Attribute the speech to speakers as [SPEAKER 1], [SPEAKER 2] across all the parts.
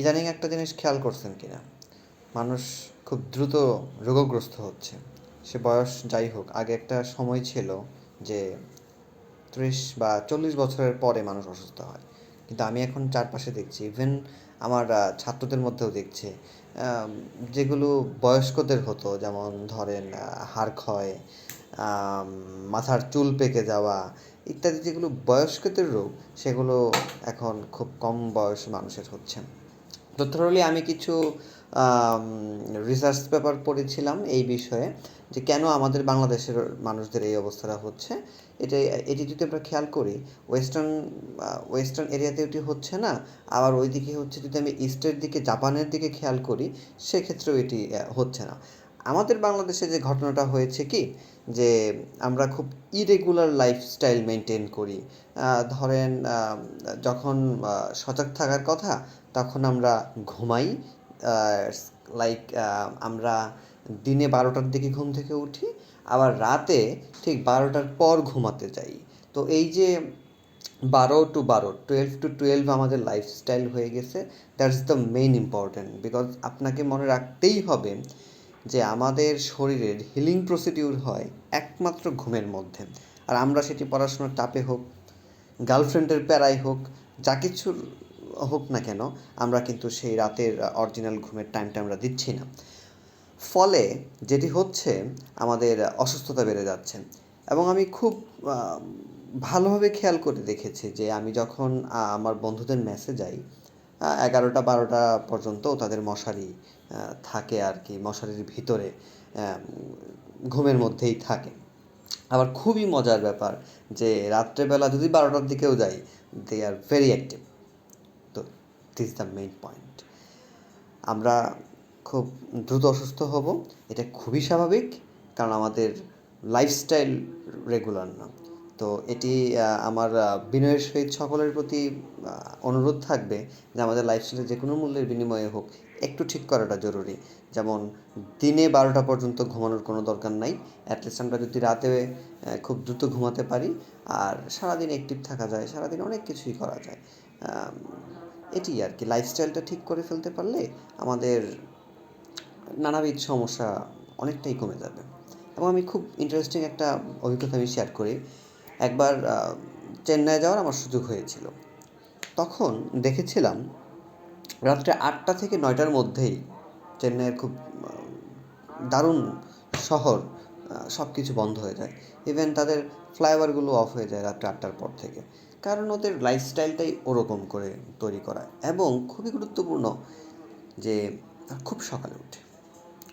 [SPEAKER 1] ইদানিং একটা জিনিস খেয়াল করছেন কিনা? মানুষ খুব দ্রুত রোগগ্রস্ত হচ্ছে। সে বয়স যাই হোক, আগে একটা সময় ছিল যে ত্রিশ বা চল্লিশ বছরের পরে মানুষ অসুস্থ হয়। কিন্তু আমি এখন চারপাশে দেখছি ইভেন আমার ছাত্রদের মধ্যেও দেখছি যেগুলো বয়স্কদের হতো, যেমন ধরেন হাড় ক্ষয় মাথার চুল পেকে যাওয়া ইত্যাদি যেগুলো বয়স্কদের রোগ, সেগুলো এখন খুব কম বয়সী মানুষের হচ্ছে। তো থ্রোলি আমি কিছু রিসার্চ পেপার পড়েছিলাম এই বিষয়ে যে কেন আমাদের বাংলাদেশের মানুষদের এই অবস্থাটা হচ্ছে। এটা, এটি যদি আমরা খেয়াল করি ওয়েস্টার্ন ওয়েস্টার্ন এরিয়াতে এটি হচ্ছে না। আবার ওইদিকে হচ্ছে যদি আমি ইস্টের দিকে জাপানের দিকে খেয়াল করি, সেক্ষেত্রেও এটি হচ্ছে না। আমাদের বাংলাদেশে যে ঘটনাটা হয়েছে কি? যে আমরা খুব ইরেগুলার লাইফস্টাইল মেনটেন করি। ধরেন যখন সজাগ থাকার কথা, তখন আমরা ঘুমাই লাইক আমরা দিনে বারোটার দিকে ঘুম থেকে উঠি, আবার রাতে ঠিক বারোটার পর ঘুমাতে যাই। তো এই যে বারো টু বারো টুয়েলভ টু টুয়েলভ আমাদের লাইফস্টাইল হয়ে গেছে that's the main important because আপনাকে মনে রাখতেই হবে যে আমাদের শরীরের হিলিং প্রসিডিউর হয় একমাত্র ঘুমের মধ্যে। আর আমরা সেটি পড়াশোনার চাপে হোক গার্লফ্রেন্ডের প্যারাই হোক, যা কিছুর হোক না কেন, আমরা কিন্তু সেই রাতের অরিজিনাল ঘুমের টাইমটা আমরা দিচ্ছি না। ফলে যেটি হচ্ছে, আমাদের অসুস্থতা বেড়ে যাচ্ছে। এবং আমি খুব ভালোভাবে খেয়াল করে দেখেছি যে আমি যখন আমার বন্ধুদের মেসে যাই এগারোটা বারোটা পর্যন্ত তাদের মশারি থাকে আর কি, মশারির ভিতরে ঘুমের মধ্যেই থাকে। আবার খুবই মজার ব্যাপার যে রাত্রেবেলা যদি বারোটার দিকেও যাই দে আর ভেরি অ্যাক্টিভ তো দিস দ্য মেইন পয়েন্ট আমরা খুব দ্রুত অসুস্থ হব, এটা খুবই স্বাভাবিক, কারণ আমাদের লাইফস্টাইল রেগুলার না। তো এটি আমার বিনয়ের সহিত সকলের প্রতি অনুরোধ থাকবে যে আমাদের লাইফস্টাইলে যে কোনো মূল্যের বিনিময়ে হোক, একটু ঠিক করাটা জরুরি। যেমন, দিনে বারোটা পর্যন্ত ঘুমানোর কোনো দরকার নাই। অ্যাটলিস্ট আমরা যদি রাতে খুব দ্রুত ঘুমাতে পারি, আর সারাদিন অ্যাক্টিভ থাকা যায়, সারাদিন অনেক কিছুই করা যায়। এটি আর কি। লাইফস্টাইলটা ঠিক করে ফেলতে পারলে আমাদের নানাবিধ সমস্যা অনেকটাই কমে যাবে। এবং আমি খুব ইন্টারেস্টিং একটা অভিজ্ঞতা আমি শেয়ার করি। একবার চেন্নাই যাওয়ার আমার সুযোগ হয়েছিল। তখন দেখেছিলাম রাত্রে আটটা থেকে নয়টার মধ্যেই চেন্নাইয়ের খুব দারুণ শহর সব কিছু বন্ধ হয়ে যায়। ইভেন তাদের ফ্লাইওভারগুলো অফ হয়ে যায় রাত্রে আটটার পর থেকে। কারণ ওদের লাইফস্টাইলটাই ওরকম করে তৈরি করা। এবং খুবই গুরুত্বপূর্ণ যে খুব সকালে ওঠে।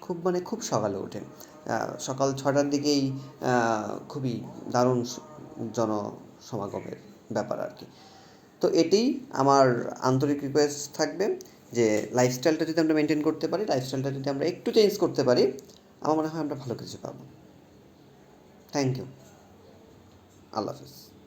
[SPEAKER 1] খুব মানে খুব সকালে ওঠে। সকাল ছটার দিকেই খুবই দারুণ জনসমাগমের ব্যাপার আর কি। তো এটাই আমার আন্তরিক রিকোয়েস্ট থাকবে যে লাইফস্টাইলটা যদি আমরা মেনটেন করতে পারি লাইফস্টাইলটা যদি আমরা একটু চেঞ্জ করতে পারি, আমার মনে হয় আমরা ভালো কিছু পাবো। থ্যাংক ইউ আল্লাহ হাফিজ।